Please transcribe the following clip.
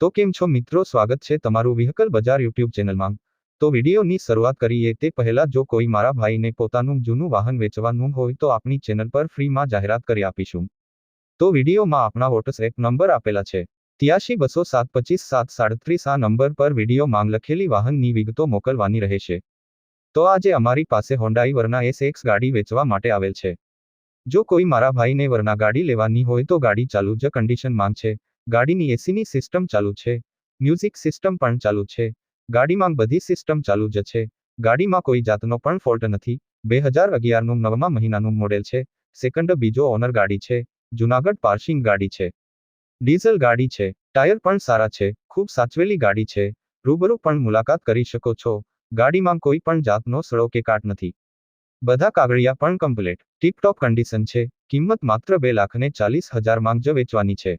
તો કેમ છો મિત્રો? સ્વાગત છે તમારું વ્હીકલ બજાર યુટ્યુબ ચેનલમાં. તો વિડીયોની શરૂઆત કરીએ તે પહેલા જો કોઈ મારા ભાઈને પોતાનું જૂનું વાહન વેચવાનું હોય તો આપણી ચેનલ પર ફ્રીમાં જાહેરાત કરી આપીશું. તો વિડીયોમાં આપણા વોટ્સએપ નંબર આપેલા છે. ત્યાસી બસો સાત પચીસ સાત સાડત્રીસ આ નંબર પર વીડિયો માંગ લખેલી વાહનની વિગતો મોકલવાની રહેશે. તો આજે અમારી પાસે હોન્ડાઈ વરના એસ એક્સ ગાડી વેચવા માટે આવેલ છે. જો કોઈ મારા ભાઈને વરના ગાડી લેવાની હોય તો ગાડી ચાલુ જ કન્ડિશનમાં છે. ગાડીની એસીની સિસ્ટમ ચાલુ છે. મ્યુઝિક સિસ્ટમ પણ ચાલુ છે. ગાડીમાં બધી સિસ્ટમ ચાલુ જ છે. ગાડીમાં કોઈ જાતનો પણ ફોલ્ટ નથી. બે હજાર અગિયારનું નવમા મહિનાનું મોડેલ છે. સેકન્ડ બીજો ઓનર ગાડી છે. જુનાગઢ પાર્સિંગ ગાડી છે. ડીઝલ ગાડી છે. ટાયર પણ સારા છે. ખૂબ સાચવેલી ગાડી છે. રૂબરૂ પણ મુલાકાત કરી શકો છો. ગાડીમાં કોઈ પણ જાતનો સડો કે કાટ નથી. બધા કાગળિયા પણ કમ્પ્લેટ ટીપટોપ કન્ડિશન છે. કિંમત માત્ર બે લાખને ચાલીસ હજાર જ વેચવાની છે.